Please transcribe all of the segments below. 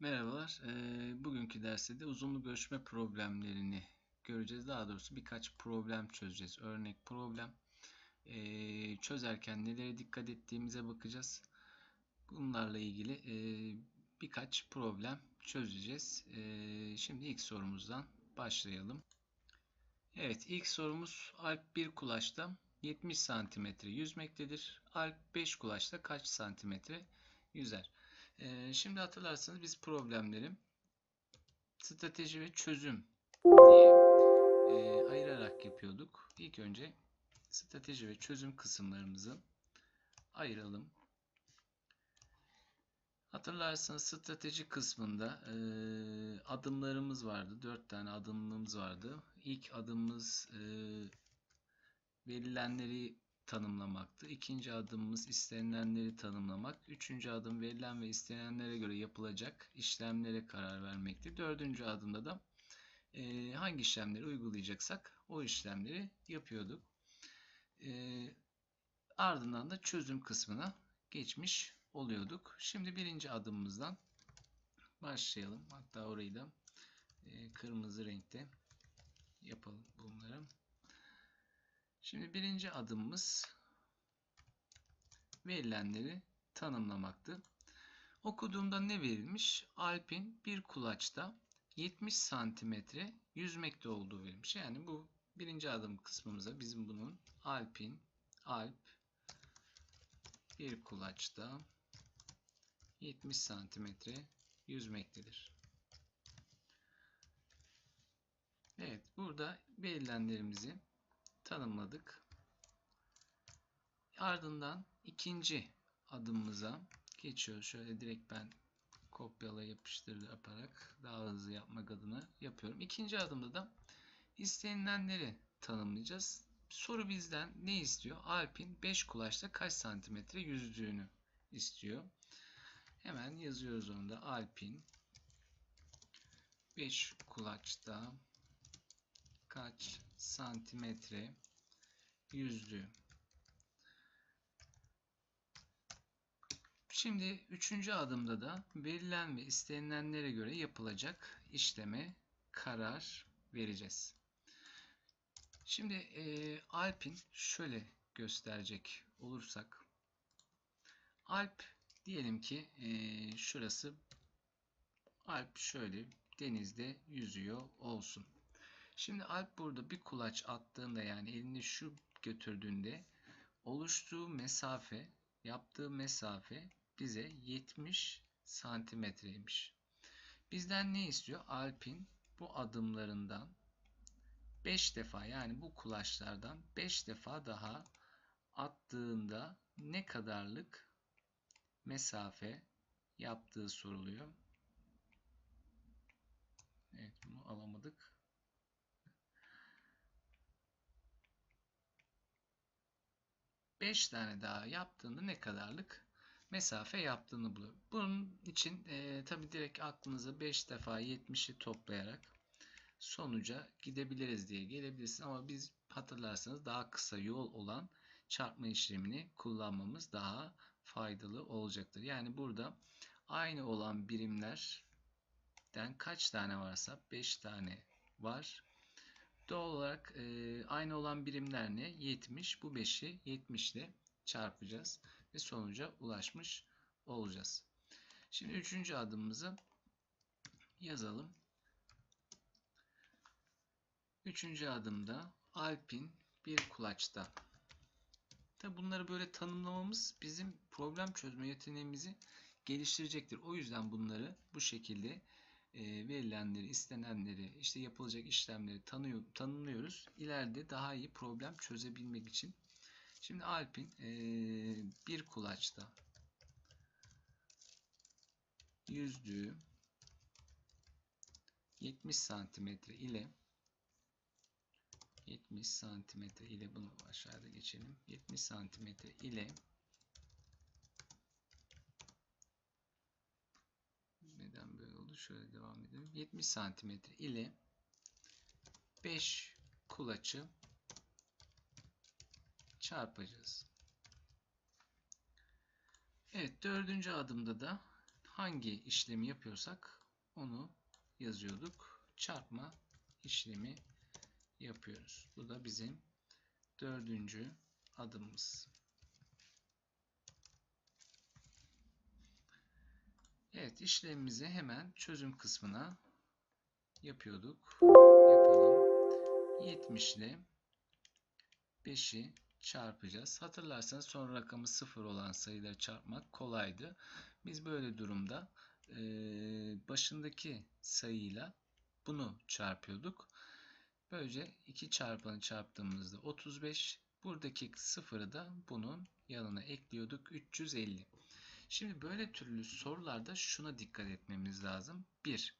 Merhabalar. Ee, bugünkü derste de uzunluk ölçme problemlerini göreceğiz. Daha doğrusu birkaç problem çözeceğiz. Örnek problem. Ee, çözerken nelere dikkat ettiğimize bakacağız. Bunlarla ilgili e, birkaç problem çözeceğiz. E, şimdi ilk sorumuzdan başlayalım. Evet, ilk sorumuz Alp 1 kulaçta 70 santimetre yüzmektedir. Alp 5 kulaçta kaç santimetre yüzer? Ee, şimdi hatırlarsanız biz problemleri strateji ve çözüm diye e, ayırarak yapıyorduk. İlk önce strateji ve çözüm kısımlarımızı ayıralım. Hatırlarsanız strateji kısmında e, adımlarımız vardı. Dört tane adımımız vardı. İlk adımımız e, verilenleri tanımlamaktı. İkinci adımımız istenilenleri tanımlamak. Üçüncü adım verilen ve istenenlere göre yapılacak işlemlere karar vermekti. Dördüncü adımda da e, hangi işlemleri uygulayacaksak o işlemleri yapıyorduk. E, ardından da çözüm kısmına geçmiş oluyorduk. Şimdi birinci adımımızdan başlayalım. Hatta orayı da e, kırmızı renkte yapalım bunları. Şimdi birinci adımımız verilenleri tanımlamaktı. Okuduğumda ne verilmiş? Alp'in bir kulaçta 70 santimetre yüzmekte olduğu verilmiş. Yani bu birinci adım kısmımıza bizim bunun Alp'in Alp bir kulaçta 70 santimetre yüzmektedir. Evet burada verilenlerimizi tanımladık. Ardından ikinci adımımıza geçiyoruz. Şöyle direkt ben kopyala yapıştır yaparak daha hızlı yapmak adına yapıyorum. İkinci adımda da istenilenleri tanımlayacağız. Soru bizden ne istiyor? Alp'in 5 kulaçta kaç santimetre yüzdüğünü istiyor. Hemen yazıyoruz onu da. Alp'in 5 kulaçta kaç santimetre yüzdüğü. Şimdi üçüncü adımda da verilen ve istenilenlere göre yapılacak işleme karar vereceğiz. Şimdi e, Alp'in şöyle gösterecek olursak Alp diyelim ki e, şurası Alp şöyle denizde yüzüyor olsun. Şimdi Alp burada bir kulaç attığında yani elini şu götürdüğünde oluştuğu mesafe, yaptığı mesafe bize 70 santimetreymiş. Bizden ne istiyor? Alp'in bu adımlarından 5 defa yani bu kulaçlardan 5 defa daha attığında ne kadarlık mesafe yaptığı soruluyor. Evet bunu alamadık. 5 tane daha yaptığında ne kadarlık mesafe yaptığını buluyor. Bunun için e, tabi direkt aklınıza 5 defa 70'i toplayarak sonuca gidebiliriz diye gelebilirsin ama biz hatırlarsanız daha kısa yol olan çarpma işlemini kullanmamız daha faydalı olacaktır. Yani burada aynı olan birimlerden kaç tane varsa 5 tane var. Doğal olarak e, aynı olan birimler ne? 70. Bu 5'i 70 ile çarpacağız ve sonuca ulaşmış olacağız. Şimdi üçüncü adımımızı yazalım. Üçüncü adımda Alp'in bir kulaçta. Tabi bunları böyle tanımlamamız bizim problem çözme yeteneğimizi geliştirecektir. O yüzden bunları bu şekilde e, verilenleri, istenenleri, işte yapılacak işlemleri tanıyor, tanımlıyoruz. İleride daha iyi problem çözebilmek için. Şimdi Alp'in e, bir kulaçta yüzdüğü 70 santimetre ile 70 santimetre ile bunu aşağıda geçelim. 70 santimetre ile şöyle devam edelim. 70 santimetre ile 5 kulaçı çarpacağız. Evet dördüncü adımda da hangi işlemi yapıyorsak onu yazıyorduk. Çarpma işlemi yapıyoruz. Bu da bizim dördüncü adımımız. Evet işlemimizi hemen çözüm kısmına yapıyorduk. Yapalım. 70 ile 5'i çarpacağız. Hatırlarsanız son rakamı 0 olan sayıları çarpmak kolaydı. Biz böyle durumda başındaki sayıyla bunu çarpıyorduk. Böylece 2 çarpanı çarptığımızda 35. Buradaki sıfırı da bunun yanına ekliyorduk. 350. Şimdi böyle türlü sorularda şuna dikkat etmemiz lazım. 1.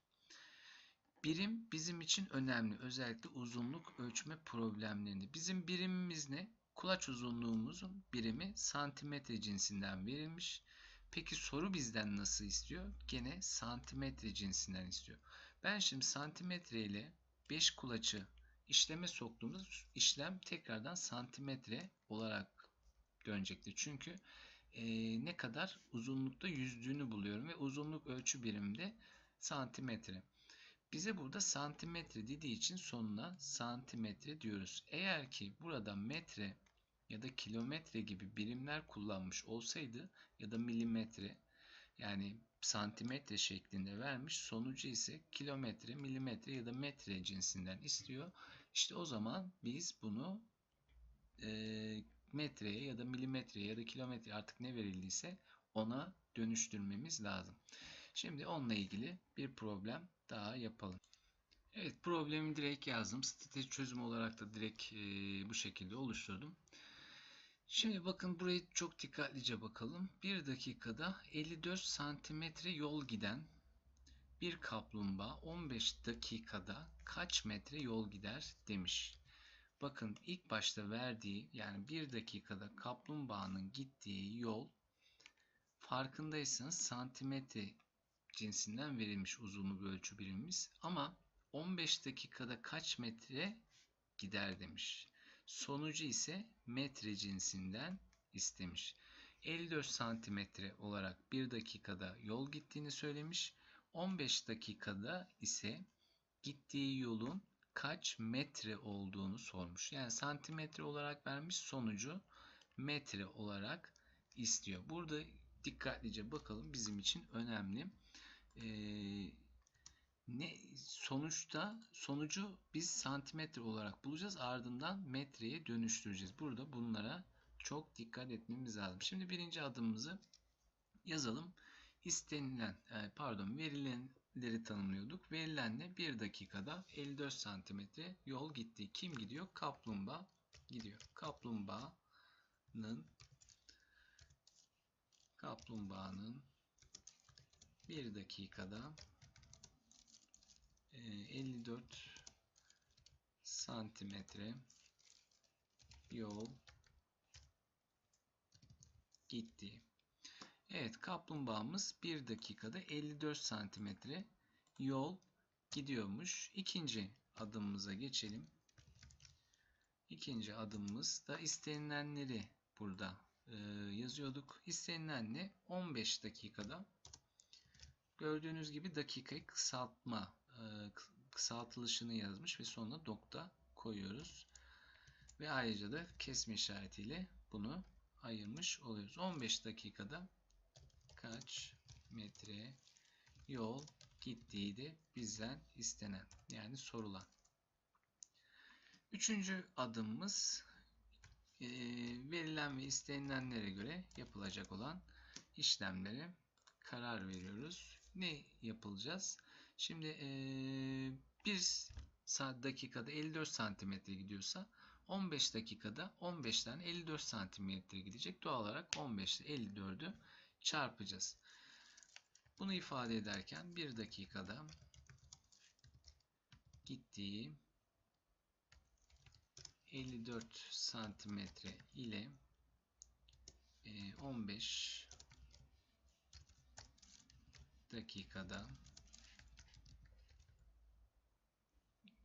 Birim bizim için önemli. Özellikle uzunluk ölçme problemlerinde. Bizim birimimiz ne? Kulaç uzunluğumuzun birimi santimetre cinsinden verilmiş. Peki soru bizden nasıl istiyor? Gene santimetre cinsinden istiyor. Ben şimdi santimetre ile 5 kulaçı işleme soktuğumuz işlem tekrardan santimetre olarak dönecektir. Çünkü e, ne kadar uzunlukta yüzdüğünü buluyorum ve uzunluk ölçü birimde santimetre. Bize burada santimetre dediği için sonuna santimetre diyoruz. Eğer ki burada metre ya da kilometre gibi birimler kullanmış olsaydı ya da milimetre yani santimetre şeklinde vermiş sonucu ise kilometre, milimetre ya da metre cinsinden istiyor. İşte o zaman biz bunu e, metreye ya da milimetreye ya da kilometre artık ne verildiyse ona dönüştürmemiz lazım. Şimdi onunla ilgili bir problem daha yapalım. Evet problemi direkt yazdım. Strateji çözüm olarak da direkt e, bu şekilde oluşturdum. Şimdi bakın burayı çok dikkatlice bakalım. Bir dakikada 54 santimetre yol giden bir kaplumbağa 15 dakikada kaç metre yol gider demiş. Bakın ilk başta verdiği yani bir dakikada kaplumbağanın gittiği yol farkındaysanız santimetre cinsinden verilmiş uzunluğu ölçü birimimiz ama 15 dakikada kaç metre gider demiş. Sonucu ise metre cinsinden istemiş. 54 santimetre olarak 1 dakikada yol gittiğini söylemiş. 15 dakikada ise gittiği yolun kaç metre olduğunu sormuş. Yani santimetre olarak vermiş sonucu metre olarak istiyor. Burada dikkatlice bakalım bizim için önemli. Ee, ne sonuçta sonucu biz santimetre olarak bulacağız. Ardından metreye dönüştüreceğiz. Burada bunlara çok dikkat etmemiz lazım. Şimdi birinci adımımızı yazalım. İstenilen e, pardon verilenleri tanımlıyorduk. Verilenle 1 dakikada 54 santimetre yol gitti. Kim gidiyor? Kaplumbağa gidiyor. Kaplumbağanın kaplumbağanın 1 dakikada 54 santimetre yol gitti. Evet kaplumbağamız 1 dakikada 54 santimetre yol gidiyormuş. İkinci adımımıza geçelim. İkinci adımımız da istenilenleri burada e, yazıyorduk. İstenilen ne? 15 dakikada gördüğünüz gibi dakikayı kısaltma e, kısaltılışını yazmış ve sonuna nokta koyuyoruz. Ve ayrıca da kesme işaretiyle bunu ayırmış oluyoruz. 15 dakikada kaç metre yol gittiği de bizden istenen yani sorulan. Üçüncü adımımız e, verilen ve istenilenlere göre yapılacak olan işlemlere karar veriyoruz. Ne yapılacağız? Şimdi e, bir saat dakikada 54 santimetre gidiyorsa 15 dakikada 15 tane 54 santimetre gidecek. Doğal olarak 15 ile 54'ü çarpacağız. Bunu ifade ederken 1 dakikada gittiği 54 santimetre ile 15 dakikada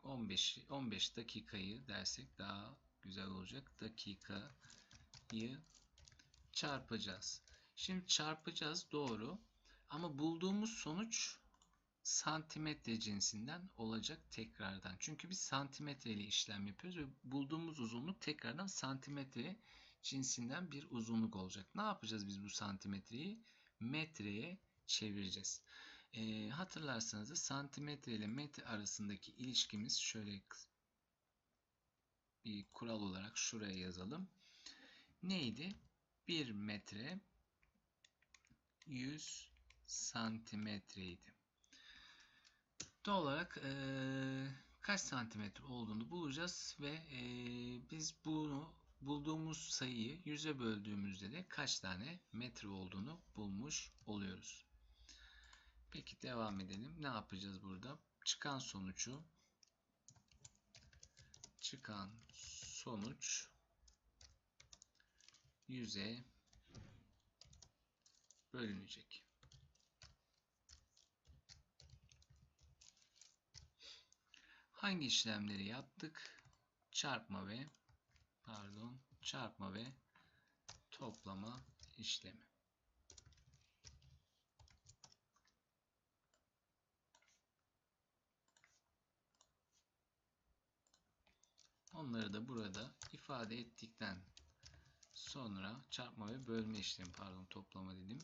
15 15 dakikayı dersek daha güzel olacak. Dakikayı çarpacağız. Şimdi çarpacağız doğru. Ama bulduğumuz sonuç santimetre cinsinden olacak tekrardan. Çünkü biz santimetre ile işlem yapıyoruz ve bulduğumuz uzunluk tekrardan santimetre cinsinden bir uzunluk olacak. Ne yapacağız biz bu santimetreyi? Metreye çevireceğiz. E, hatırlarsanız da santimetre ile metre arasındaki ilişkimiz şöyle bir kural olarak şuraya yazalım. Neydi? 1 metre 100 santimetreydi. Doğal olarak e, kaç santimetre olduğunu bulacağız ve e, biz bunu bulduğumuz sayıyı yüze böldüğümüzde de kaç tane metre olduğunu bulmuş oluyoruz. Peki devam edelim. Ne yapacağız burada? Çıkan sonucu çıkan sonuç yüze bölünecek. Hangi işlemleri yaptık? Çarpma ve pardon, çarpma ve toplama işlemi. Onları da burada ifade ettikten sonra çarpma ve bölme işlemi pardon toplama dedim.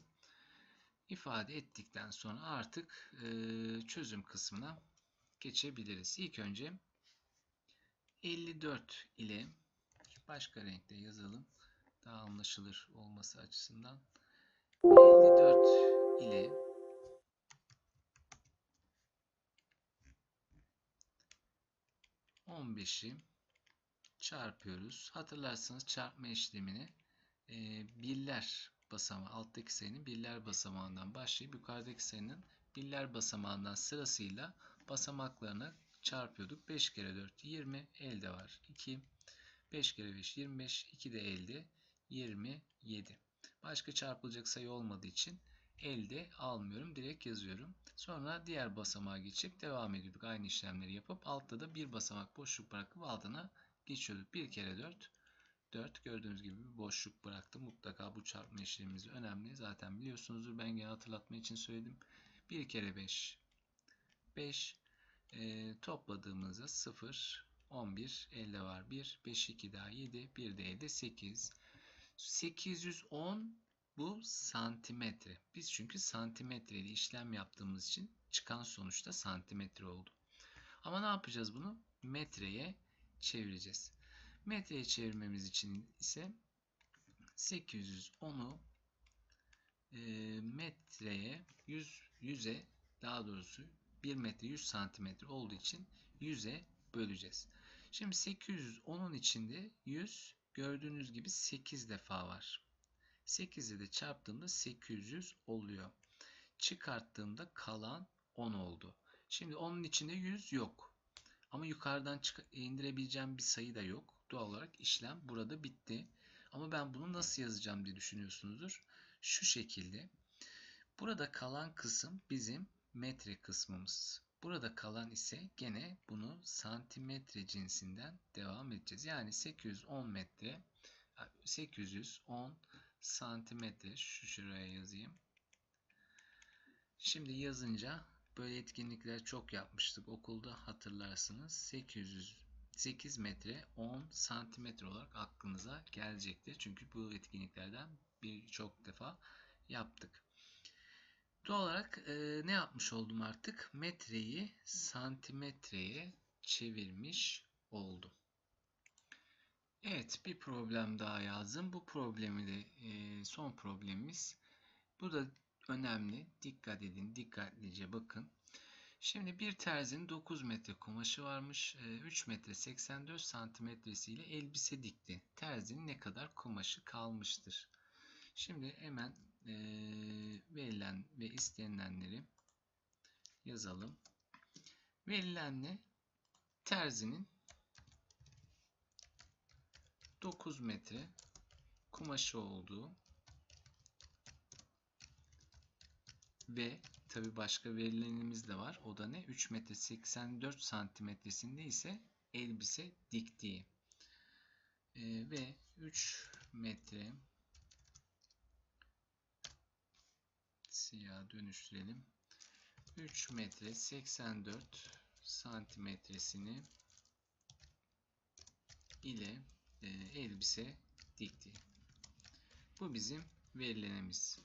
İfade ettikten sonra artık e, çözüm kısmına geçebiliriz. İlk önce 54 ile başka renkte yazalım. Daha anlaşılır olması açısından. 54 ile on beşi çarpıyoruz. Hatırlarsanız çarpma işlemini e, birler basamağı, alttaki sayının birler basamağından başlayıp yukarıdaki sayının birler basamağından sırasıyla basamaklarını çarpıyorduk. 5 kere 4 20 elde var. 2 5 kere 5 25 2 de elde 27. Başka çarpılacak sayı olmadığı için elde almıyorum. Direkt yazıyorum. Sonra diğer basamağa geçip devam ediyorduk. Aynı işlemleri yapıp altta da bir basamak boşluk bırakıp altına geçiyorduk. 1 kere 4 4 gördüğünüz gibi bir boşluk bıraktım. Mutlaka bu çarpma işlemimiz önemli. Zaten biliyorsunuzdur. Ben gene hatırlatma için söyledim. 1 kere 5 5 e, topladığımızda 0 11 elde var 1 5 2 daha 7 1 de elde 8 810 bu santimetre. Biz çünkü santimetre ile işlem yaptığımız için çıkan sonuçta santimetre oldu. Ama ne yapacağız bunu? Metreye çevireceğiz. Metreye çevirmemiz için ise 810'u e, metreye 100 yüze daha doğrusu 1 metre 100 santimetre olduğu için 100'e böleceğiz. Şimdi 810'un içinde 100 gördüğünüz gibi 8 defa var. 8'i de çarptığımda 800 oluyor. Çıkarttığımda kalan 10 oldu. Şimdi onun içinde 100 yok. Ama yukarıdan indirebileceğim bir sayı da yok. Doğal olarak işlem burada bitti. Ama ben bunu nasıl yazacağım diye düşünüyorsunuzdur. Şu şekilde. Burada kalan kısım bizim metre kısmımız. Burada kalan ise gene bunu santimetre cinsinden devam edeceğiz. Yani 810 metre 810 santimetre şu şuraya yazayım. Şimdi yazınca böyle etkinlikler çok yapmıştık okulda hatırlarsınız. 800 8 metre 10 santimetre olarak aklınıza gelecektir. Çünkü bu etkinliklerden birçok defa yaptık. Doğal olarak e, ne yapmış oldum artık? Metreyi santimetreye çevirmiş oldum. Evet bir problem daha yazdım. Bu problemi de e, son problemimiz. Bu da önemli. Dikkat edin. Dikkatlice bakın. Şimdi bir terzinin 9 metre kumaşı varmış. 3 e, metre 84 santimetresiyle elbise dikti. Terzinin ne kadar kumaşı kalmıştır? Şimdi hemen e, verilen ve istenilenleri yazalım. Verilen ne? Terzinin 9 metre kumaşı olduğu ve tabi başka verilenimiz de var. O da ne? 3 metre 84 santimetresinde ise elbise diktiği. Ee, ve 3 metre siyah dönüştürelim. 3 metre 84 santimetresini ile e, elbise dikti. Bu bizim verilenimiz.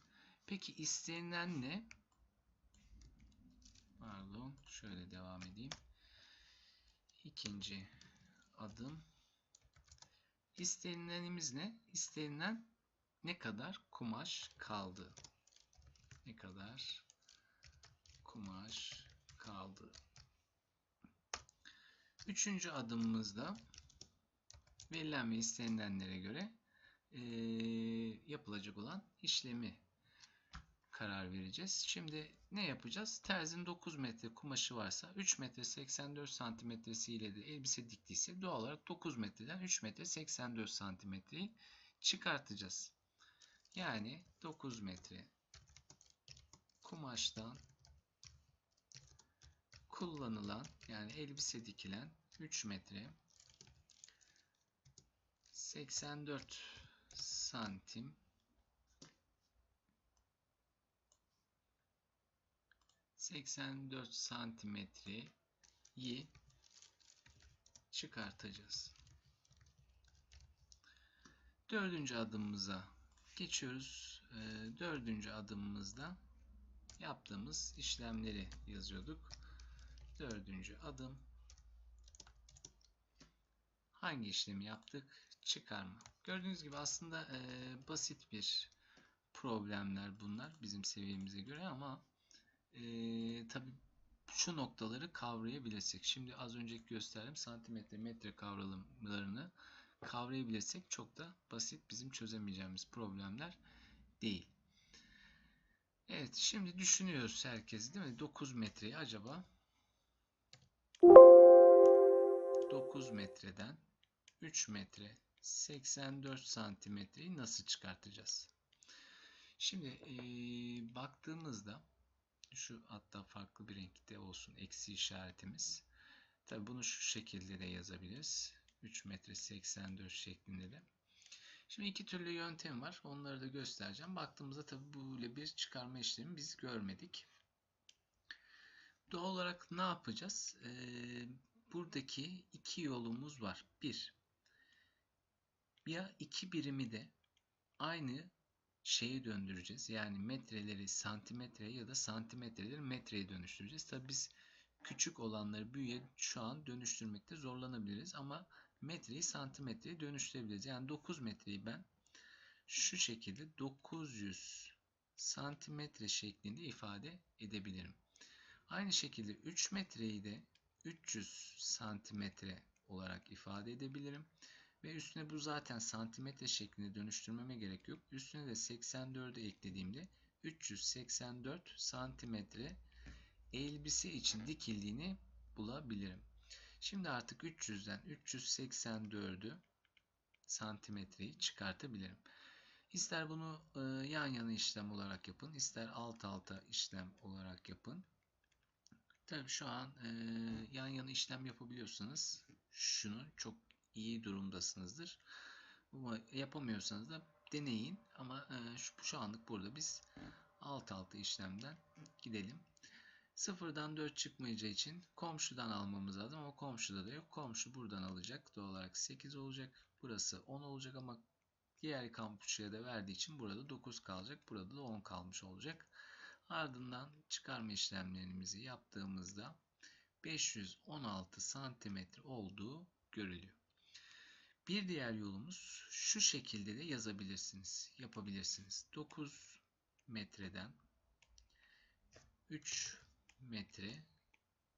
Peki istenilen ne? Pardon, şöyle devam edeyim. İkinci adım. İstenilenimiz ne? İstenilen ne kadar kumaş kaldı? Ne kadar kumaş kaldı? Üçüncü adımımızda verilen ve istenilenlere göre e, yapılacak olan işlemi vereceğiz. Şimdi ne yapacağız? Terzinin 9 metre kumaşı varsa 3 metre 84 santimetresi ile de elbise diktiyse doğal olarak 9 metreden 3 metre 84 santimetreyi çıkartacağız. Yani 9 metre kumaştan kullanılan yani elbise dikilen 3 metre 84 santim 84 santimetreyi çıkartacağız. Dördüncü adımımıza geçiyoruz. Ee, dördüncü adımımızda yaptığımız işlemleri yazıyorduk. Dördüncü adım hangi işlemi yaptık? Çıkarma. Gördüğünüz gibi aslında e, basit bir problemler bunlar bizim seviyemize göre ama e, tabi şu noktaları kavrayabilirsek. Şimdi az önceki gösterdim santimetre metre kavramlarını kavrayabilirsek çok da basit bizim çözemeyeceğimiz problemler değil. Evet şimdi düşünüyoruz herkes değil mi? 9 metreyi acaba 9 metreden 3 metre 84 santimetreyi nasıl çıkartacağız? Şimdi e, baktığımızda şu hatta farklı bir renkte olsun eksi işaretimiz. Tabi bunu şu şekilde de yazabiliriz. 3 metre 84 şeklinde de. Şimdi iki türlü yöntem var. Onları da göstereceğim. Baktığımızda tabi böyle bir çıkarma işlemi biz görmedik. Doğal olarak ne yapacağız? Ee, buradaki iki yolumuz var. Bir, ya iki birimi de aynı şeye döndüreceğiz. Yani metreleri santimetreye ya da santimetreleri metreye dönüştüreceğiz. Tabi biz küçük olanları büyüye şu an dönüştürmekte zorlanabiliriz ama metreyi santimetreye dönüştürebiliriz. Yani 9 metreyi ben şu şekilde 900 santimetre şeklinde ifade edebilirim. Aynı şekilde 3 metreyi de 300 santimetre olarak ifade edebilirim. Ve üstüne bu zaten santimetre şeklinde dönüştürmeme gerek yok. Üstüne de 84'ü eklediğimde 384 santimetre elbise için dikildiğini bulabilirim. Şimdi artık 300'den 384'ü santimetreyi çıkartabilirim. İster bunu e, yan yana işlem olarak yapın, ister alt alta işlem olarak yapın. Tabii şu an e, yan yana işlem yapabiliyorsanız şunu çok iyi durumdasınızdır. Ama yapamıyorsanız da deneyin. Ama e, şu, şu anlık burada biz alt alta işlemden gidelim. Sıfırdan 4 çıkmayacağı için komşudan almamız lazım ama komşuda da yok. Komşu buradan alacak. Doğal olarak 8 olacak. Burası 10 olacak ama diğer komşuya da verdiği için burada 9 kalacak. Burada da 10 kalmış olacak. Ardından çıkarma işlemlerimizi yaptığımızda 516 santimetre olduğu görülüyor. Bir diğer yolumuz şu şekilde de yazabilirsiniz, yapabilirsiniz. 9 metreden 3 metre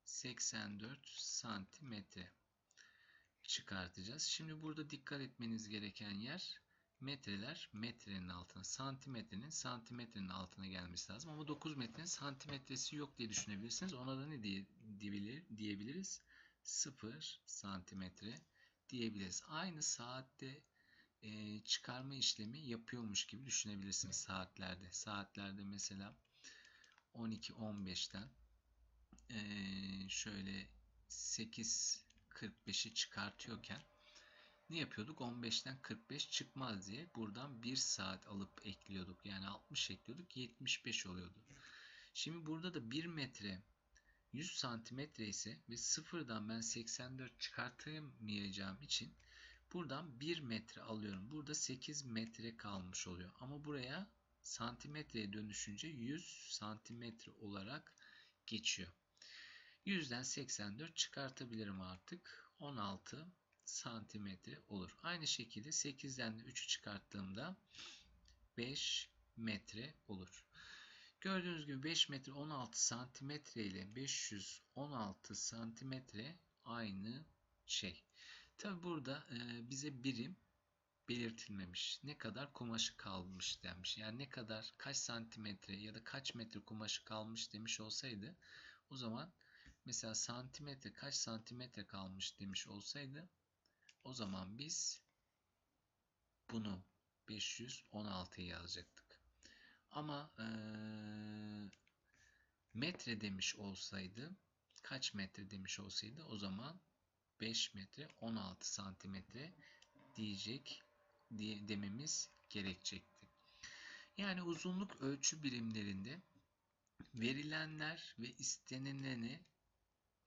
84 santimetre çıkartacağız. Şimdi burada dikkat etmeniz gereken yer metreler metrenin altına, santimetrenin santimetrenin altına gelmesi lazım. Ama 9 metrenin santimetresi yok diye düşünebilirsiniz. Ona da ne diye, diyebiliriz? 0 santimetre diyebiliriz. Aynı saatte e, çıkarma işlemi yapıyormuş gibi düşünebilirsiniz saatlerde. Saatlerde mesela 12-15'ten e, şöyle 8.45'i çıkartıyorken ne yapıyorduk? 15'ten 45 çıkmaz diye buradan 1 saat alıp ekliyorduk. Yani 60 ekliyorduk 75 oluyordu. Şimdi burada da 1 metre 100 santimetre ise ve sıfırdan ben 84 çıkartamayacağım için buradan 1 metre alıyorum. Burada 8 metre kalmış oluyor. Ama buraya santimetreye dönüşünce 100 santimetre olarak geçiyor. 100'den 84 çıkartabilirim artık. 16 santimetre olur. Aynı şekilde 8'den de 3'ü çıkarttığımda 5 metre olur. Gördüğünüz gibi 5 metre 16 santimetre ile 516 santimetre aynı şey. Tabi burada e, bize birim belirtilmemiş. Ne kadar kumaşı kalmış demiş. Yani ne kadar kaç santimetre ya da kaç metre kumaşı kalmış demiş olsaydı o zaman mesela santimetre kaç santimetre kalmış demiş olsaydı o zaman biz bunu 516'ya yazacaktık. Ama e, metre demiş olsaydı kaç metre demiş olsaydı o zaman 5 metre 16 santimetre diyecek diye dememiz gerekecekti. Yani uzunluk ölçü birimlerinde verilenler ve istenileni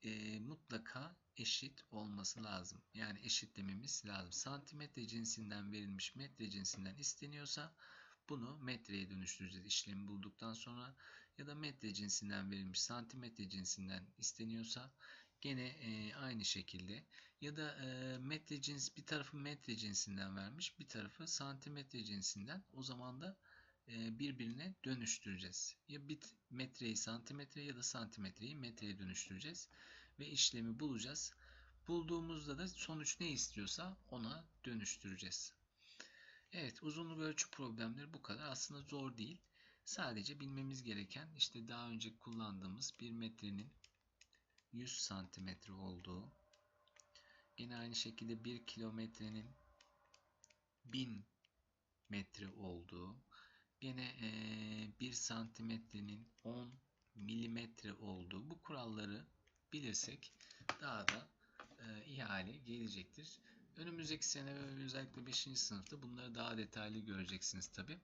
e, mutlaka eşit olması lazım. Yani eşitlememiz lazım. Santimetre cinsinden verilmiş metre cinsinden isteniyorsa bunu metreye dönüştüreceğiz işlemi bulduktan sonra ya da metre cinsinden verilmiş santimetre cinsinden isteniyorsa gene e, aynı şekilde ya da e, metre cins bir tarafı metre cinsinden vermiş bir tarafı santimetre cinsinden o zaman da e, birbirine dönüştüreceğiz. Ya bit metreyi santimetre ya da santimetreyi metreye dönüştüreceğiz ve işlemi bulacağız. Bulduğumuzda da sonuç ne istiyorsa ona dönüştüreceğiz. Evet uzunluk ölçü problemleri bu kadar. Aslında zor değil. Sadece bilmemiz gereken işte daha önce kullandığımız 1 metrenin 100 santimetre olduğu yine aynı şekilde 1 kilometrenin 1000 metre olduğu yine 1 santimetrenin 10 milimetre olduğu bu kuralları bilirsek daha da iyi hale gelecektir. Önümüzdeki sene ve özellikle 5. sınıfta bunları daha detaylı göreceksiniz tabi.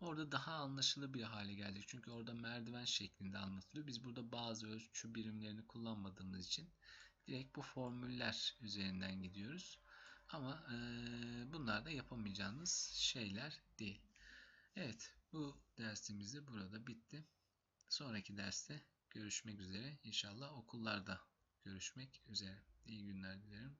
Orada daha anlaşılır bir hale gelecek. Çünkü orada merdiven şeklinde anlatılıyor. Biz burada bazı ölçü birimlerini kullanmadığımız için direkt bu formüller üzerinden gidiyoruz. Ama e, bunlar da yapamayacağınız şeyler değil. Evet bu dersimiz de burada bitti. Sonraki derste görüşmek üzere. İnşallah okullarda görüşmek üzere. İyi günler dilerim.